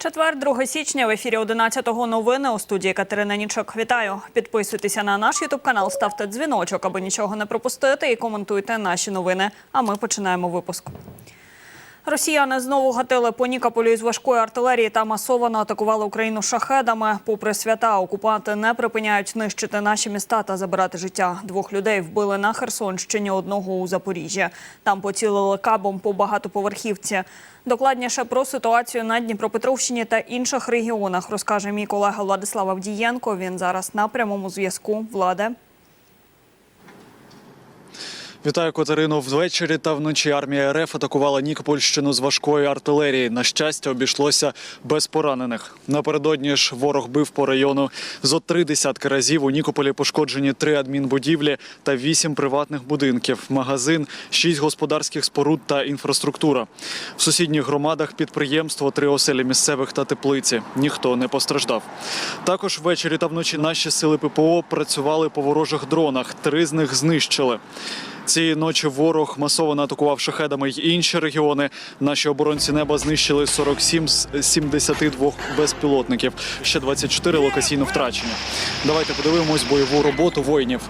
Четвер, 2 січня в ефірі 11-го новини у студії Катерина Нічок. Вітаю. Підписуйтеся на наш ютуб канал, ставте дзвіночок, аби нічого не пропустити, і коментуйте наші новини. А ми починаємо випуск. Росіяни знову гатили по Нікополю із важкої артилерії та масово атакували Україну шахедами. Попри свята, окупанти не припиняють нищити наші міста та забирати життя. Двох людей вбили на Херсонщині, одного у Запоріжжі. Там поцілили кабом по багатоповерхівці. Докладніше про ситуацію на Дніпропетровщині та інших регіонах розкаже мій колега Владислав Авдієнко. Він зараз на прямому зв'язку. Владе. Вітаю Катерину. Ввечері та вночі армія РФ атакувала Нікопольщину з важкої артилерії. На щастя, обійшлося без поранених. Напередодні ж ворог бив по району зо три десятки разів. У Нікополі пошкоджені три адмінбудівлі та вісім приватних будинків, магазин, шість господарських споруд та інфраструктура. В сусідніх громадах підприємство, три оселі місцевих та теплиці. Ніхто не постраждав. Також ввечері та вночі наші сили ППО працювали по ворожих дронах. Три з них знищили. Цієї ночі ворог масово атакував шахедами й інші регіони. Наші оборонці неба знищили 47 з 72 безпілотників. Ще 24 локаційно втрачені. Давайте подивимось бойову роботу воїнів.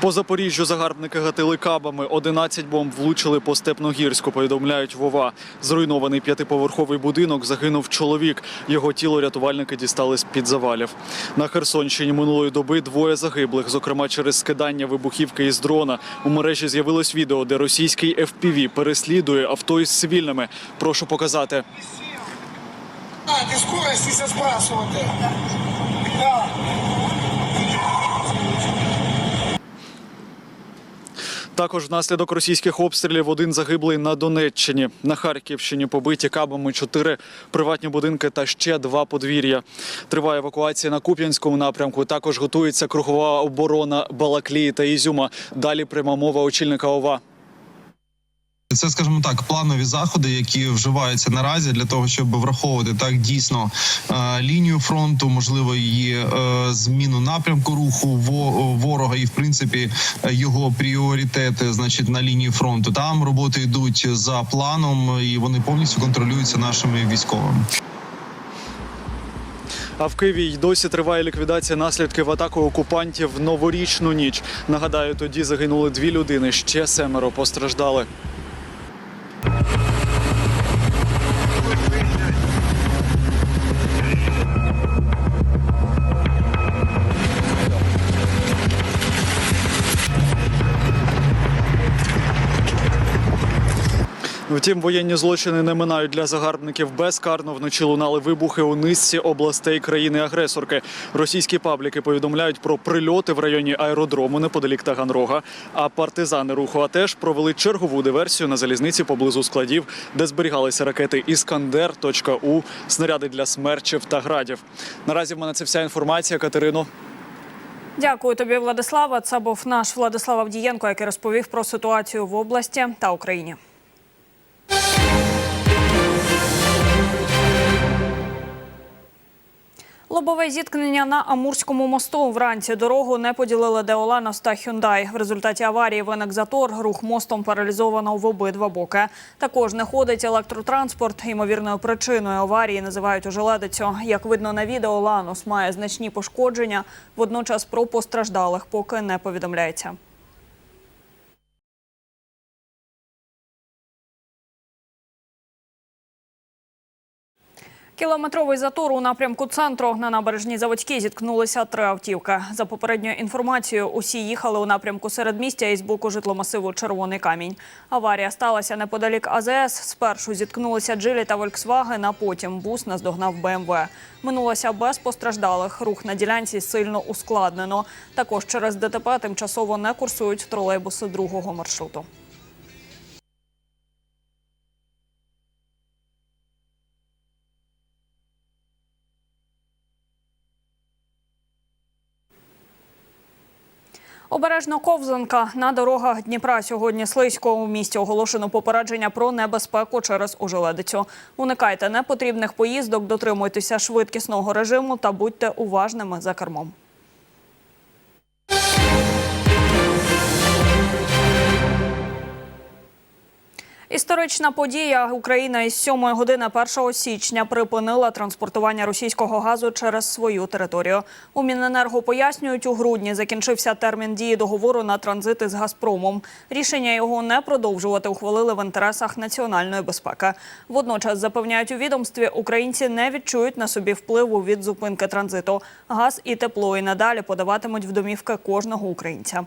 По Запоріжжю загарбники гатили кабами. 11 бомб влучили по Степногірську. Повідомляють Вова. Зруйнований п'ятиповерховий будинок. Загинув чоловік. Його тіло рятувальники дістали з під завалів. На Херсонщині минулої доби двоє загиблих, зокрема через скидання вибухівки із дрона. У мережі з'явилось відео, де російський FPV переслідує авто із цивільними. Прошу показати. А, ти скорості спрашувати. Також внаслідок російських обстрілів один загиблий на Донеччині. На Харківщині побиті кабами чотири приватні будинки та ще два подвір'я. Триває евакуація на Куп'янському напрямку. Також готується кругова оборона Балаклії та Ізюма. Далі пряма мова очільника ОВА. Це, скажімо так, планові заходи, які вживаються наразі для того, щоб враховувати так дійсно е, лінію фронту, можливо, її е, зміну напрямку руху ворога, і в принципі його пріоритети, значить, на лінії фронту. Там роботи йдуть за планом, і вони повністю контролюються нашими військовими. А в Києві й досі триває ліквідація наслідків атаки окупантів в новорічну ніч. Нагадаю, тоді загинули дві людини, ще семеро постраждали. Втім, воєнні злочини не минають для загарбників безкарно. Вночі лунали вибухи у низці областей країни-агресорки. Російські пабліки повідомляють про прильоти в районі аеродрому неподалік Таганрога. А партизани руху АТЕШ провели чергову диверсію на залізниці поблизу складів, де зберігалися ракети Іскандер.У, снаряди для смерчів та градів. Наразі в мене це вся інформація. Катерино. Дякую тобі, Владислава. Це був наш Владислав Авдієнко, який розповів про ситуацію в області та Україні. Лобове зіткнення на Амурському мосту. Вранці дорогу не поділили Деоланос та Хюндай. В результаті аварії виник затор. Рух мостом паралізовано в обидва боки. Також не ходить електротранспорт. Ймовірною причиною аварії називають ожеледицю. Як видно на відео, Ланос має значні пошкодження. Водночас про постраждалих поки не повідомляється. Кілометровий затор у напрямку центру на набережній Заводській зіткнулися три автівки. За попередньою інформацією, усі їхали у напрямку середмістя із боку житломасиву Червоний камінь. Аварія сталася неподалік АЗС. Спершу зіткнулися Джилі та Volkswagen, а потім бус наздогнав БМВ. Минулося без постраждалих. Рух на ділянці сильно ускладнено. Також через ДТП тимчасово не курсують тролейбуси другого маршруту. Обережно ковзанка на дорогах Дніпра сьогодні слизько. У місті оголошено попередження про небезпеку через ожеледицю. Уникайте непотрібних поїздок, дотримуйтеся швидкісного режиму та будьте уважними за кермом. Історична подія Україна із 7 години 1 січня припинила транспортування російського газу через свою територію. У Міненерго пояснюють, у грудні закінчився термін дії договору на транзити з Газпромом. Рішення його не продовжувати ухвалили в інтересах національної безпеки. Водночас запевняють у відомстві, українці не відчують на собі впливу від зупинки транзиту. Газ і тепло і надалі подаватимуть в домівки кожного українця.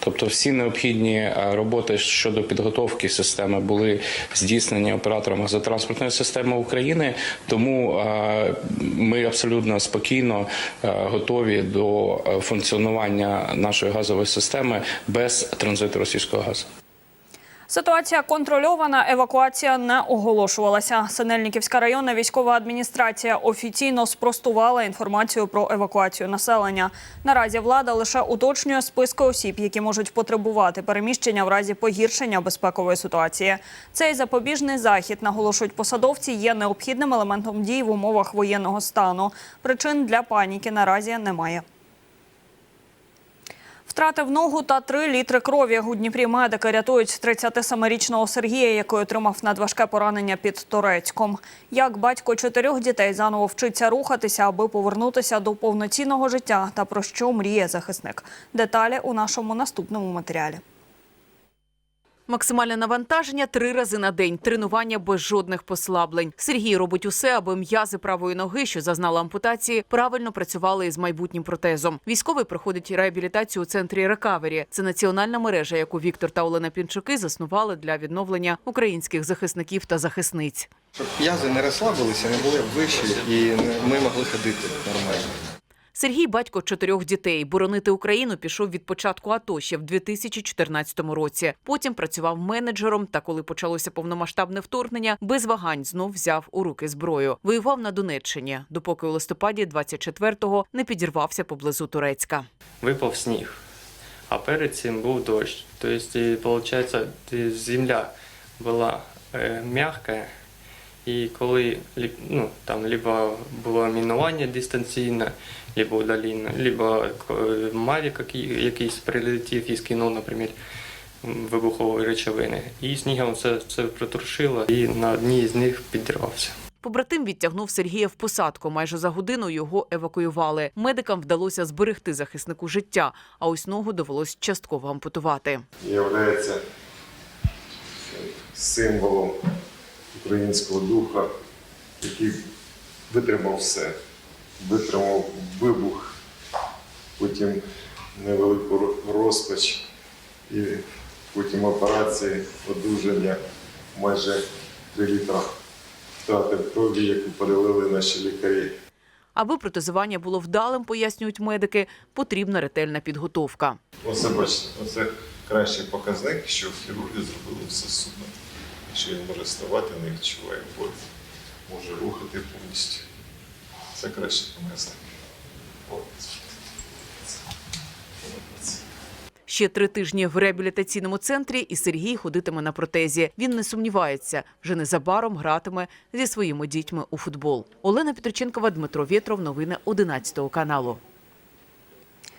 Тобто всі необхідні е, роботи щодо підготовки системи були здійснені оператором газотранспортної системи України. Тому е, ми абсолютно спокійно е, готові до функціонування нашої газової системи без транзиту російського газу. Ситуація контрольована, евакуація не оголошувалася. Синельниківська районна військова адміністрація офіційно спростувала інформацію про евакуацію населення. Наразі влада лише уточнює списки осіб, які можуть потребувати переміщення в разі погіршення безпекової ситуації. Цей запобіжний захід, наголошують посадовці, є необхідним елементом дій в умовах воєнного стану. Причин для паніки наразі немає. Втратив ногу та 3 літри крові. У Дніпрі медики рятують 37-річного Сергія, який отримав надважке поранення під Торецьком. Як батько чотирьох дітей заново вчиться рухатися, аби повернутися до повноцінного життя та про що мріє захисник. Деталі у нашому наступному матеріалі. Максимальне навантаження три рази на день, тренування без жодних послаблень. Сергій робить усе, аби м'язи правої ноги, що зазнала ампутації, правильно працювали із майбутнім протезом. Військовий проходить реабілітацію у центрі Рекавері. Це національна мережа, яку Віктор та Олена Пінчуки заснували для відновлення українських захисників та захисниць. Щоб м'язи не розслабилися, не були вищі і ми могли ходити нормально. Сергій батько чотирьох дітей. Боронити Україну пішов від початку АТО ще в 2014 році. Потім працював менеджером. Та коли почалося повномасштабне вторгнення, без вагань знов взяв у руки зброю. Воював на Донеччині, допоки у листопаді 24-го не підірвався поблизу Турецька. випав сніг, а перед цим був дощ. Тобто, виходить, земля була е, м'яка, і коли ну, там либо було мінування дистанційне, либо удалінне, либо мавік якийсь прилетів і скинув, наприклад, м, вибухові речовини. І снігом це, це протрушило, і на одній з них підірвався. Побратим відтягнув Сергія в посадку. Майже за годину його евакуювали. Медикам вдалося зберегти захиснику життя, а ось ногу довелось частково ампутувати. являється символом українського духа, який витримав все. Витримав вибух, потім невелику розпач і потім операції, одужання майже 3 літра втратив крові, яку перелили наші лікарі. Аби протезування було вдалим, пояснюють медики, потрібна ретельна підготовка. Оце бачите, оце кращий показник, що хірурги зробили все супер. Що він може ставати, не відчуває болі, може рухати повністю. Це краще показник. Ще три тижні в реабілітаційному центрі, і Сергій ходитиме на протезі. Він не сумнівається, вже незабаром гратиме зі своїми дітьми у футбол. Олена Петриченкова, Дмитро Вєтров. Новини 11 каналу.